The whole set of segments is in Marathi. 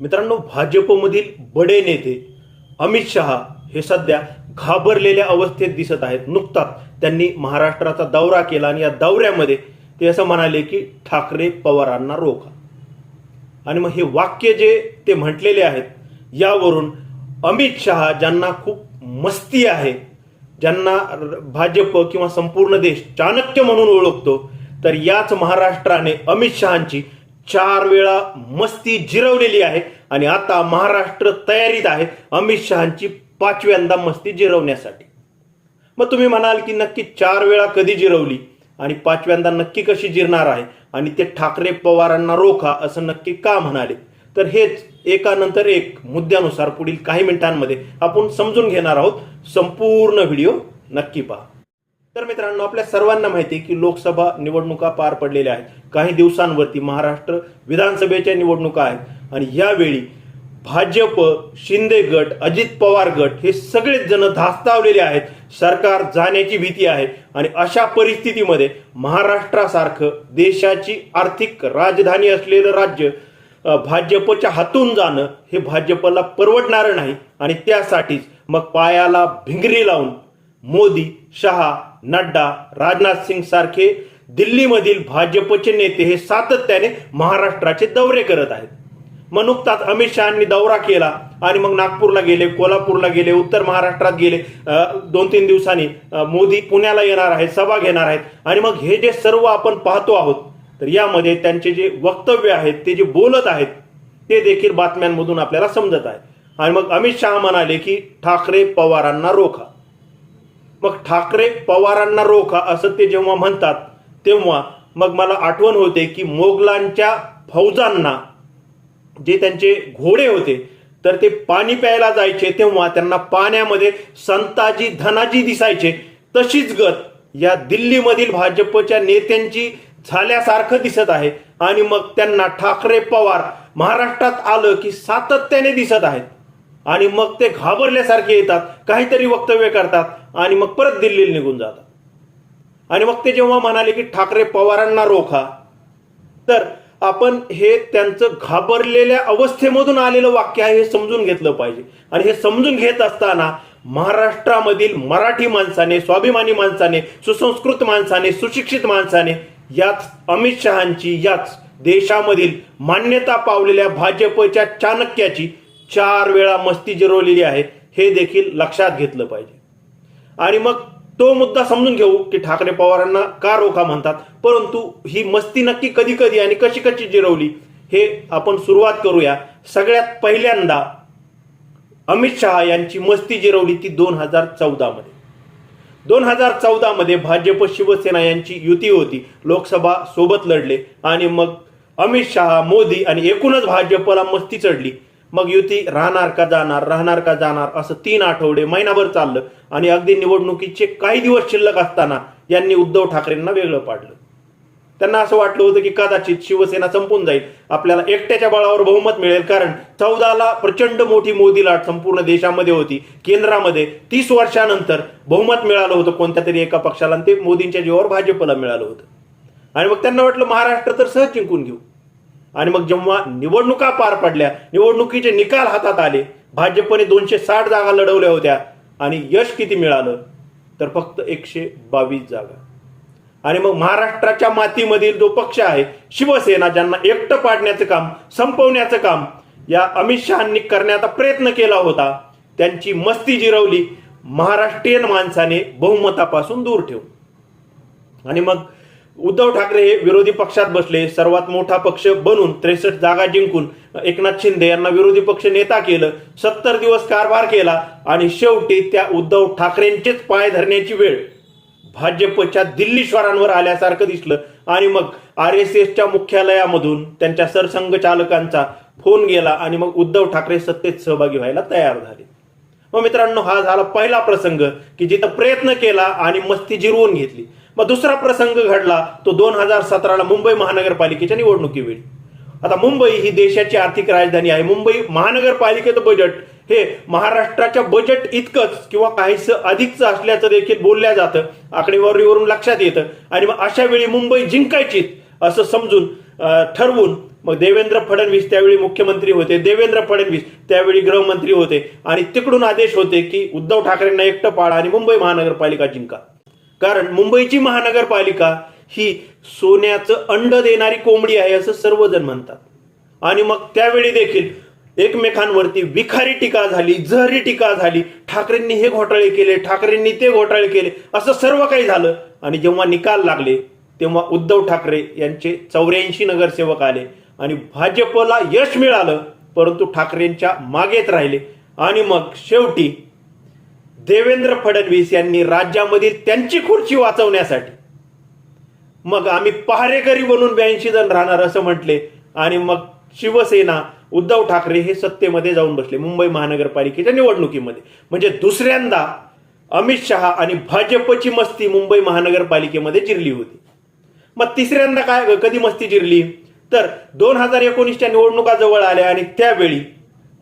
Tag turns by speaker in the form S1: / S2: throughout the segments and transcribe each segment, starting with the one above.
S1: मित्रांनो भाजपमधील बडे नेते अमित शहा हे सध्या घाबरलेल्या अवस्थेत दिसत आहेत. नुकताच त्यांनी महाराष्ट्राचा दौरा केला आणि या दौऱ्यामध्ये ते असं म्हणाले की ठाकरे पवारांना रोखा आणि मग हे वाक्य जे ते म्हटलेले आहेत यावरून अमित शहा ज्यांना खूप मस्ती आहे ज्यांना भाजप किंवा संपूर्ण देश चाणक्य म्हणून ओळखतो तर याच महाराष्ट्राने अमित शहांची चार वेळा मस्ती जिरवलेली आहे आणि आता महाराष्ट्र तयारीत आहे अमित शहांची पाचव्यांदा मस्ती जिरवण्यासाठी. मग तुम्ही म्हणाल की नक्की चार वेळा कधी जिरवली? आणि पाचव्यांदा नक्की कशी जिरणार आहे? आणि ते ठाकरे पवारांना रोखा असं नक्की का म्हणाले? तर हेच एकानंतर एक मुद्द्यानुसार पुढील काही मिनिटांमध्ये आपण समजून घेणार आहोत. संपूर्ण व्हिडिओ नक्की पहा. तर मित्रांनो आपल्या सर्वांना माहिती आहे की लोकसभा निवडणुका पार पडलेल्या आहेत. काही दिवसांवरती महाराष्ट्र विधानसभेच्या निवडणुका आहेत. आणि यावेळी भाजप शिंदे गट अजित पवार गट हे सगळेच जण धास्तावलेले आहेत. सरकार जाण्याची भीती आहे. आणि अशा परिस्थितीमध्ये महाराष्ट्रासारखं देशाची आर्थिक राजधानी असलेलं राज्य भाजपच्या हातून जाणं हे भाजपला परवडणारं नाही. आणि त्यासाठीच मग पायाला भिंगरी लावून मोदी शहा नड्डा राजनाथ सिंग सारखे दिल्लीमधील भाजपचे नेते हे सातत्याने महाराष्ट्राचे दौरे करत आहेत. मग नुकताच अमित शहानी दौरा केला आणि मग नागपूरला गेले कोल्हापूरला गेले उत्तर महाराष्ट्रात गेले. दोन तीन दिवसांनी मोदी पुण्याला येणार आहेत सभा घेणार आहेत. आणि मग हे जे सर्व आपण पाहतो आहोत तर यामध्ये त्यांचे जे वक्तव्य आहेत ते जे बोलत आहेत ते देखील बातम्यांमधून आपल्याला समजत आहे. आणि मग अमित शहा म्हणाले की ठाकरे पवारांना रोखा. मग ठाकरे पवारांना रोखा असं ते जेव्हा म्हणतात तेव्हा मग मला आठवण होते की मोगलांच्या फौजांना जे त्यांचे घोडे होते तर ते पाणी प्यायला जायचे तेव्हा त्यांना पाण्यामध्ये संताजी धनाजी दिसायचे. तशीच गत या दिल्लीमधील भाजपच्या नेत्यांची झाल्यासारखं दिसत आहे. आणि मग त्यांना ठाकरे पवार महाराष्ट्रात आलं की सातत्याने दिसत आहेत. आणि मग ते घाबरल्यासारखे येतात काहीतरी वक्तव्य करतात आणि मग परत दिल्लीला निघून जातात. आणि मग ते जेव्हा म्हणाले की ठाकरे पवारांना रोखा तर आपण हे त्यांचं घाबरलेल्या अवस्थेमधून आलेलं वाक्य आहे हे समजून घेतलं पाहिजे. आणि हे समजून घेत असताना महाराष्ट्रामधील मराठी माणसाने स्वाभिमानी माणसाने सुसंस्कृत माणसाने सुशिक्षित माणसाने याच अमित शहांची याच देशामधील मान्यता पावलेल्या भाजपच्या चाणक्याची चार वेळा मस्ती जिरवलेली आहे हे देखील लक्षात घेतलं पाहिजे. आणि मग तो मुद्दा समजून घेऊ की ठाकरे पवारांना का रोखा म्हणतात परंतु ही मस्ती नक्की कधी कधी आणि कशी कशी जिरवली हे आपण सुरुवात करूया. सगळ्यात पहिल्यांदा अमित शहा यांची मस्ती जिरवली ती दोन हजार चौदामध्ये. दोन हजार चौदामध्ये भाजप शिवसेना यांची युती होती लोकसभा सोबत लढले आणि मग अमित शहा मोदी आणि एकूणच भाजपला मस्ती चढली. मग युती राहणार का जाणार राहणार का जाणार असं तीन आठवडे महिनाभर चाललं आणि अगदी निवडणुकीचे काही दिवस शिल्लक असताना यांनी उद्धव ठाकरेंना वेगळं पाडलं. त्यांना असं वाटलं होतं की कदाचित शिवसेना संपून जाईल. आपल्याला एकट्याच्या बळावर बहुमत मिळेल कारण चौदाला प्रचंड मोठी मोदी लाट संपूर्ण देशामध्ये होती. केंद्रामध्ये तीस वर्षानंतर बहुमत मिळालं होतं कोणत्या तरी एका पक्षाला आणि ते मोदींच्या जीवावर भाजपला मिळालं होतं. आणि मग त्यांना वाटलं महाराष्ट्र तर सहज जिंकून घेऊ. आणि मग जेव्हा निवडणुका पार पडल्या निवडणुकीचे निकाल हातात आले भाजपने दोनशे साठ जागा लढवल्या होत्या आणि यश किती मिळालं? तर फक्त एकशे बावीस जागा. आणि मग महाराष्ट्राच्या मातीमधील जो पक्ष आहे शिवसेना ज्यांना एकटं पाडण्याचं काम संपवण्याचं काम या अमित शहांनी करण्याचा प्रयत्न केला होता त्यांची मस्ती जिरवली महाराष्ट्रीयन माणसाने बहुमतापासून दूर ठेवून. आणि मग उद्धव ठाकरे हे विरोधी पक्षात बसले. सर्वात मोठा पक्ष बनून त्रेसष्ट जागा जिंकून एकनाथ शिंदे यांना विरोधी पक्ष नेता केलं. सत्तर दिवस कारभार केला आणि शेवटी त्या उद्धव ठाकरेंचेच पाय धरण्याची वेळ भाजपच्या दिल्लीश्वरांवर आल्यासारखं दिसलं. आणि मग आर एस एसच्या मुख्यालयामधून त्यांच्या सरसंघचालकांचा फोन गेला आणि मग उद्धव ठाकरे सत्तेत सहभागी व्हायला तयार झाले. मग मित्रांनो हा झाला पहिला प्रसंग की जिथं प्रयत्न केला आणि मस्ती जिरवून घेतली. मग दुसरा प्रसंग घडला तो दोन हजार सतराला मुंबई महानगरपालिकेच्या निवडणुकीवेळी आता मुंबई ही देशाची आर्थिक राजधानी आहे. मुंबई महानगरपालिकेचं बजेट हे महाराष्ट्राच्या बजेट इतकंच किंवा काहीसं अधिकचं असल्याचं देखील बोलल्या जातं. आकडेवारीवरून लक्षात येतं. आणि मग अशा वेळी मुंबई जिंकायची असं समजून ठरवून मग देवेंद्र फडणवीस त्यावेळी मुख्यमंत्री होते. देवेंद्र फडणवीस त्यावेळी गृहमंत्री होते. आणि तिकडून आदेश होते की उद्धव ठाकरेंना एकटं पाडा आणि मुंबई महानगरपालिका जिंका. कारण मुंबईची महानगरपालिका ही सोन्याचं अंड देणारी कोंबडी आहे असं सर्वजण म्हणतात. आणि मग त्यावेळी देखील एकमेकांवरती विखारी टीका झाली जहरी टीका झाली ठाकरेंनी हे घोटाळे केले ठाकरेंनी ते घोटाळे केले असं सर्व काही झालं. आणि जेव्हा निकाल लागले तेव्हा उद्धव ठाकरे यांचे चौऱ्याऐंशी नगरसेवक आले आणि भाजपला यश मिळालं परंतु ठाकरेंच्या मागेत राहिले. आणि मग शेवटी देवेंद्र फडणवीस यांनी राज्यामधील त्यांची खुर्ची वाचवण्यासाठी. मग आम्ही पहारेकरी बनून ब्याऐंशी जण राहणार असं म्हटले. आणि मग शिवसेना उद्धव ठाकरे हे सत्तेमध्ये जाऊन बसले मुंबई महानगरपालिकेच्या निवडणुकीमध्ये. म्हणजे दुसऱ्यांदा अमित शहा आणि भाजपची मस्ती मुंबई महानगरपालिकेमध्ये जिरली होती. मग तिसऱ्यांदा काय कधी मस्ती जिरली? तर दोन हजार एकोणीसच्या निवडणुका जवळ आल्या आणि त्यावेळी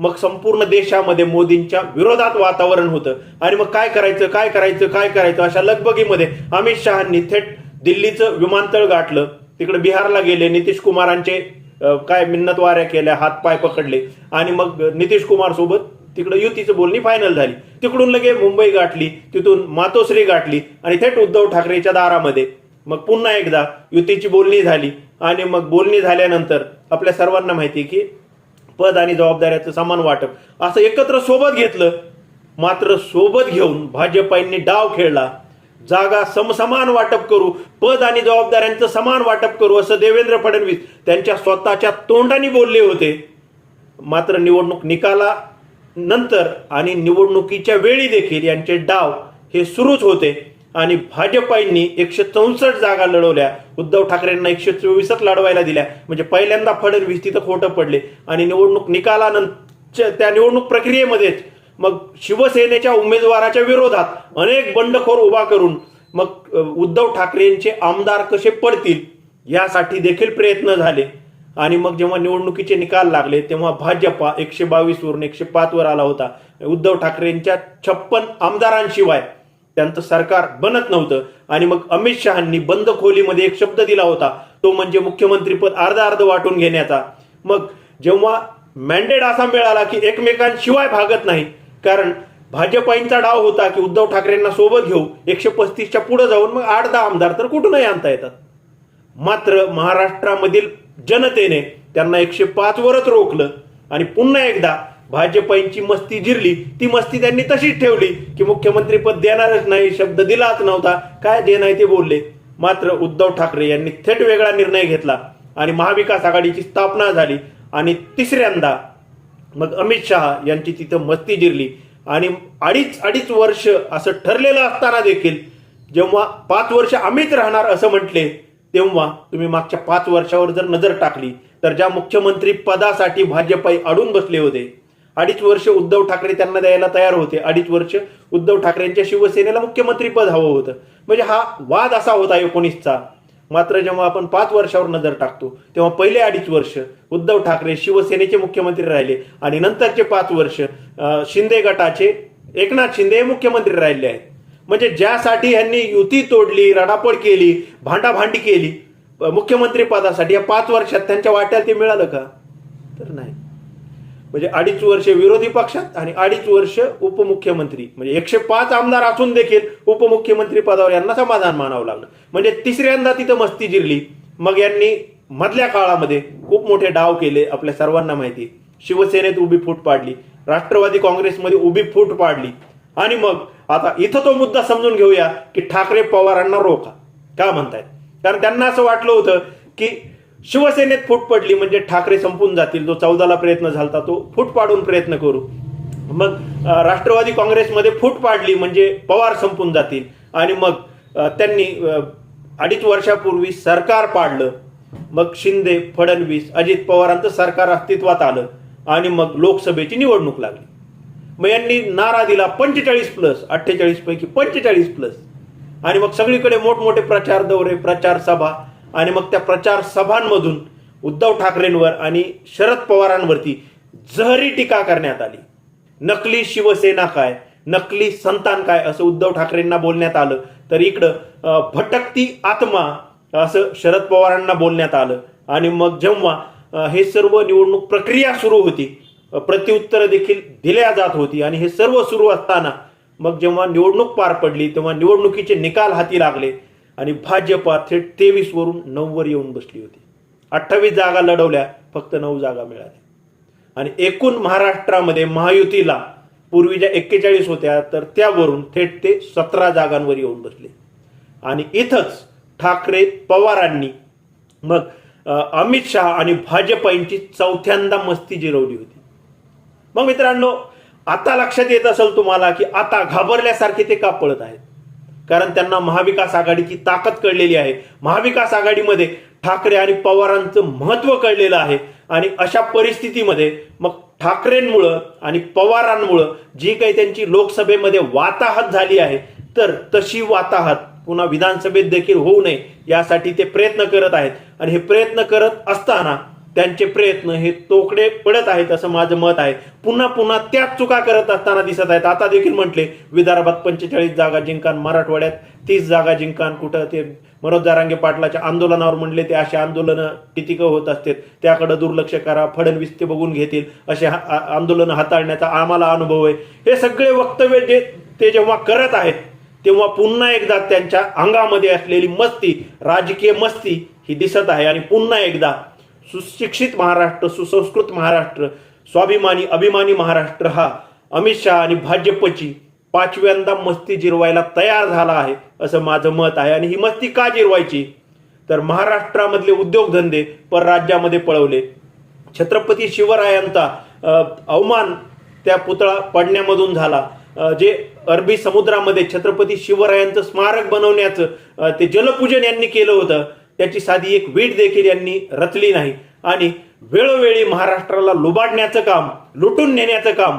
S1: मग संपूर्ण देशामध्ये मोदींच्या विरोधात वातावरण होतं. आणि मग काय करायचं काय करायचं काय करायचं? अशा लगबगीमध्ये अमित शहांनी थेट दिल्लीचं विमानतळ गाठलं. तिकडे बिहारला गेले नितीश कुमारांचे काय मिन्नत वाऱ्या केल्या हात पाय पकडले. आणि मग नितीश कुमार सोबत तिकडे युतीचं बोलणी फायनल झाली. तिकडून लगे मुंबई गाठली तिथून मातोश्री गाठली आणि थेट उद्धव ठाकरेच्या दारामध्ये. मग पुन्हा एकदा युतीची बोलणी झाली. आणि मग बोलणी झाल्यानंतर आपल्या सर्वांना माहिती आहे की पद आणि जबाबदाऱ्याचं समान वाटप. असं एकत्र सोबत घेतलं मात्र सोबत घेऊन भाजपांनी डाव खेळला. जागा समसमान वाटप करू पद आणि जबाबदाऱ्यांचं समान वाटप करू असं देवेंद्र फडणवीस त्यांच्या स्वतःच्या तोंडाने बोलले होते. मात्र निवडणूक निकाला नंतर आणि निवडणुकीच्या वेळी देखील यांचे डाव हे सुरूच होते. आणि भाजपांनी एकशे चौसष्ट जागा लढवल्या. उद्धव ठाकरेंना एकशे चोवीसच लढवायला दिल्या. म्हणजे पहिल्यांदा फडणवीस तिथं खोटं पडले. आणि निवडणूक निकालानंतर त्या निवडणूक प्रक्रियेमध्येच मग शिवसेनेच्या उमेदवाराच्या विरोधात अनेक बंडखोर उभा करून मग उद्धव ठाकरेंचे आमदार कसे पडतील यासाठी देखील प्रयत्न झाले. आणि मग जेव्हा निवडणुकीचे निकाल लागले तेव्हा भाजपा एकशे बावीस वरून एकशे पाच वर आला होता. उद्धव ठाकरेंच्या छप्पन आमदारांशिवाय त्यांचं सरकार बनत नव्हतं. आणि मग अमित शहांनी बंद खोलीमध्ये एक शब्द दिला होता. तो म्हणजे मुख्यमंत्रीपद अर्ध अर्ध वाटून घेण्याचा. मग जेव्हा मॅन्डेट असा मिळाला की एकमेकांशिवाय भागत नाही कारण भाजपाईंचा डाव होता की उद्धव ठाकरेंना सोबत घेऊ एकशे पस्तीसच्या पुढे जाऊन मग आठ दहा आमदार तर कुठूनही आणता येतात. मात्र महाराष्ट्रामधील जनतेने त्यांना एकशे पाच वरच रोखलं. आणि पुन्हा एकदा भाजपांची मस्ती जिरली ती मस्ती त्यांनी तशीच ठेवली की मुख्यमंत्रीपद देणारच नाही शब्द दिलाच नव्हता. काय दे नाही ते बोलले. मात्र उद्धव ठाकरे यांनी थेट वेगळा निर्णय घेतला आणि महाविकास आघाडीची स्थापना झाली आणि तिसऱ्यांदा मग अमित शहा यांची तिथं मस्ती जिरली. आणि अडीच अडीच वर्ष असं ठरलेलं असताना देखील जेव्हा पाच वर्ष अमित राहणार असं म्हटले तेव्हा तुम्ही मागच्या पाच वर्षावर जर नजर टाकली तर ज्या मुख्यमंत्री पदासाठी भाजपाई अडून बसले होते अडीच वर्ष उद्धव ठाकरे त्यांना द्यायला तयार होते. अडीच वर्ष उद्धव ठाकरेंच्या शिवसेनेला मुख्यमंत्रीपद हवं होतं. म्हणजे हा वाद असा होता एकोणीसचा. मात्र जेव्हा आपण पाच वर्षावर नजर टाकतो तेव्हा पहिले अडीच वर्ष उद्धव ठाकरे शिवसेनेचे मुख्यमंत्री राहिले आणि नंतरचे पाच वर्ष शिंदे गटाचे एकनाथ शिंदे हे मुख्यमंत्री राहिले आहेत. म्हणजे ज्यासाठी यांनी युती तोडली रडापड केली भांडाभांडी केली मुख्यमंत्री पदासाठी या पाच वर्षात त्यांच्या वाट्याला ते मिळालं का? तर नाही. म्हणजे अडीच वर्ष विरोधी पक्षात आणि अडीच वर्ष उपमुख्यमंत्री. म्हणजे एकशे पाच आमदार असून देखील उपमुख्यमंत्री पदावर यांना समाधान मानावं लागलं. म्हणजे तिसऱ्यांदा तिथं मस्ती जिरली. मग यांनी मधल्या काळामध्ये खूप मोठे डाव केले आपल्या सर्वांना माहिती. शिवसेनेत उभी फूट पाडली. राष्ट्रवादी काँग्रेसमध्ये उभी फूट पाडली. आणि मग आता इथं तो मुद्दा समजून घेऊया की ठाकरे पवारांना रोखा का म्हणतायत? कारण त्यांना असं वाटलं होतं की शिवसेनेत फूट पडली म्हणजे ठाकरे संपून जातील. जो चौदाला प्रयत्न झाला तो फूट पाडून प्रयत्न करू. मग राष्ट्रवादी काँग्रेसमध्ये फूट पाडली म्हणजे पवार संपून जातील. आणि मग त्यांनी अडीच वर्षापूर्वी सरकार पाडलं. मग शिंदे फडणवीस अजित पवारांचं सरकार अस्तित्वात आलं. आणि मग लोकसभेची निवडणूक लागली. मग यांनी नारा दिला पंचेचाळीस प्लस अठ्ठेचाळीस पैकी पंचेचाळीस प्लस. आणि मग सगळीकडे मोठमोठे प्रचार दौरे प्रचार सभा आणि मग त्या प्रचार सभांमधून उद्धव ठाकरेंवर आणि शरद पवारांवरती जहरी टीका करण्यात आली. नकली शिवसेना काय? नकली संतान काय? असं उद्धव ठाकरेंना बोलण्यात आलं. तर इकडं भटकती आत्मा असं शरद पवारांना बोलण्यात आलं. आणि मग जेव्हा हे सर्व निवडणूक प्रक्रिया सुरू होती प्रत्युत्तर देखील दिल्या जात होती आणि हे सर्व सुरू असताना मग जेव्हा निवडणूक पार पडली तेव्हा निवडणुकीचे निकाल हाती लागले. आणि भाजपा थेट तेवीस वरून नऊवर येऊन बसली होती. अठ्ठावीस जागा लढवल्या फक्त नऊ जागा मिळाल्या. आणि एकूण महाराष्ट्रामध्ये महायुतीला पूर्वी ज्या एक्केचाळीस होत्या तर त्यावरून थेट ते सतरा जागांवर येऊन बसले. आणि इथंच ठाकरे पवारांनी मग अमित शहा आणि भाजप यांची चौथ्यांदा मस्ती जिरवली होती. मग मित्रांनो आता लक्षात येत असेल तुम्हाला की आता घाबरल्यासारखे ते का पळत आहेत? कारण त्यांना महाविकास आघाडीची ताकद कळलेली आहे. महाविकास आघाडीमध्ये ठाकरे आणि पवारांचं महत्त्व कळलेलं आहे. आणि अशा परिस्थितीमध्ये मग ठाकरेंमुळं आणि पवारांमुळं जी काही त्यांची लोकसभेमध्ये वाताहत झाली आहे तर तशी वाताहत पुन्हा विधानसभेत देखील होऊ नये यासाठी ते प्रयत्न करत आहेत. आणि हे प्रयत्न करत असताना त्यांचे प्रयत्न हे तोकडे पडत आहेत असं माझं मत आहे. पुन्हा पुन्हा त्याच चुका करत असताना दिसत आहेत. आता देखील म्हटले विदर्भात पंचेचाळीस जागा जिंकान मराठवाड्यात तीस जागा जिंकान कुठं ते मनोज जारांगे पाटलाच्या आंदोलनावर म्हणले ते असे आंदोलनं कितीक होत असतात त्याकडे दुर्लक्ष करा फडणवीस ते बघून घेतील. असे आंदोलन आंदोलनं हाताळण्याचा आम्हाला अनुभव आहे. हे सगळे वक्तव्य जे ते जेव्हा करत आहेत तेव्हा पुन्हा एकदा त्यांच्या अंगामध्ये असलेली मस्ती राजकीय मस्ती ही दिसत आहे. आणि पुन्हा एकदा सुशिक्षित महाराष्ट्र सुसंस्कृत महाराष्ट्र स्वाभिमानी अभिमानी महाराष्ट्र हा अमित शहा आणि भाजपची पाचव्यांदा मस्ती जिरवायला तयार झाला आहे असं माझं मत आहे. आणि ही मस्ती का जिरवायची? तर महाराष्ट्रामधले उद्योगधंदे परराज्यामध्ये पळवले. छत्रपती शिवरायांचा अवमान त्या पुतळा पडण्यामधून झाला. जे अरबी समुद्रामध्ये छत्रपती शिवरायांचं स्मारक बनवण्याचं ते जलपूजन यांनी केलं होतं. त्याची साधी एक वीट देखील यांनी रचली नाही. आणि वेळोवेळी महाराष्ट्राला लुबाडण्याचं काम लुटून नेण्याचं काम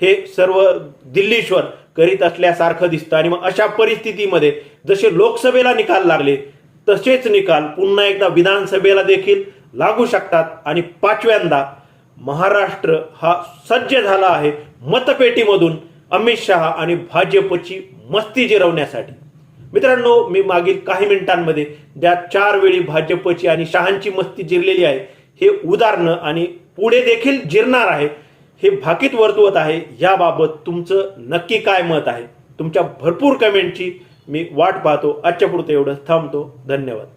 S1: हे सर्व दिल्लीश्वर करीत असल्यासारखं दिसतं. आणि मग अशा परिस्थितीमध्ये जसे लोकसभेला निकाल लागले तसेच निकाल पुन्हा एकदा विधानसभेला देखील लागू शकतात. आणि पाचव्यांदा महाराष्ट्र हा सज्ज झाला आहे मतपेटीमधून अमित शहा आणि भाजपची मस्ती जिरवण्यासाठी. मित्रांनो मी मागील काही मिनिटांमध्ये ज्या चार वेळी भाजपची आणि शहांची मस्ती जिरलेली आहे हे उदाहरणं आणि पुढे देखील जिरणार आहे हे भाकीत वर्तवत आहे याबाबत तुमचं नक्की काय मत आहे? तुमच्या भरपूर कमेंटची मी वाट पाहतो. आजच्या पुरतं एवढं थांबतो. धन्यवाद.